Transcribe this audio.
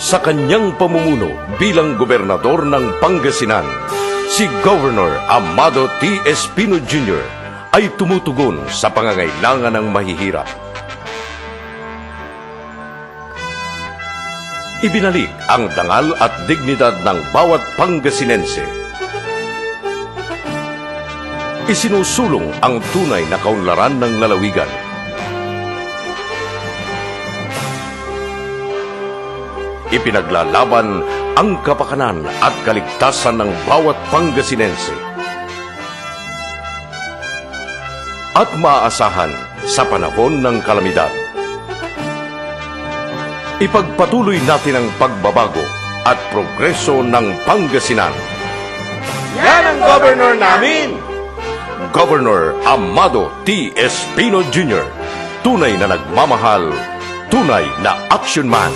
Sa kanyang pamumuno bilang gobernador ng Pangasinan, si Governor Amado T. Espino Jr. ay tumutugon sa pangangailangan ng mahihirap. Ibinalik ang dangal at dignidad ng bawat Pangasinense. Isinusulong ang tunay na kaunlaran ng lalawigan. Ipinaglalaban ang kapakanan at kaligtasan ng bawat Pangasinense. At maaasahan sa panahon ng kalamidad. Ipagpatuloy natin ang pagbabago at progreso ng Pangasinan. Yan ang governor namin! Governor Amado T. Espino Jr. Tunay na nagmamahal, tunay na action man.